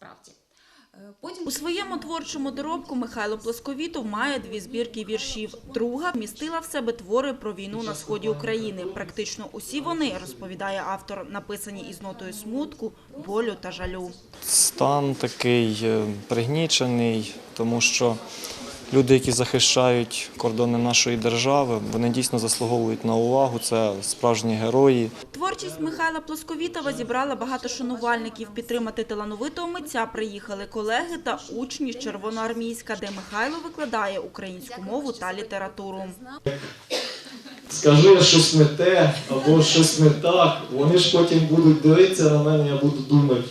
насправді. Е, Потім У своєму творчому доробку Михайло Плосковітов має дві збірки віршів. Друга вмістила в себе твори про війну на сході України. Практично усі вони, розповідає автор, написані із нотою смутку, болю та жалю. Стан такий е, пригнічений, тому що люди, які захищають кордони нашої держави, вони дійсно заслуговують на увагу. Це справжні герої. Творчість Михайла Плосковітова зібрала багато шанувальників. Підтримати талановитого митця приїхали колеги та учні з Червоноармійська, де Михайло викладає українську мову та літературу. скажи щось не те або щось не так, вони ж потім будуть дивитися на мене, я буду думати.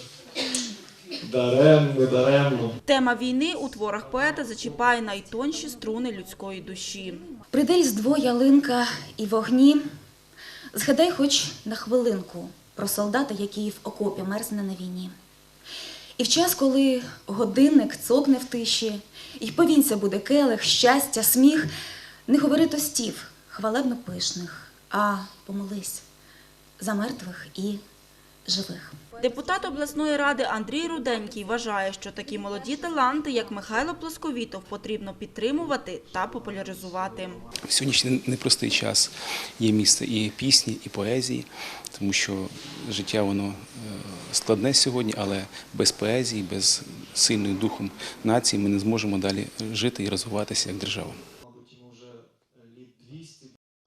Даремно, даремно. Тема війни у творах поета зачіпає найтонші струни людської душі. Прийде різдво, ялинка і вогні. Згадай хоч на хвилинку про солдата, який в окопі мерзне на війні. І в час, коли годинник цокне в тиші, і повінця буде келих, щастя, сміх, не говори тостів, хвалебно пишних, а помолись за мертвих і живих. Депутат обласної ради Андрій Руденький вважає, що такі молоді таланти, як Михайло Плосковітов, потрібно підтримувати та популяризувати. В сьогоднішній непростий час є місце і пісні, і поезії, тому що життя воно е, складне сьогодні, але без поезії, без сильним духом нації ми не зможемо далі жити і розвиватися як держава.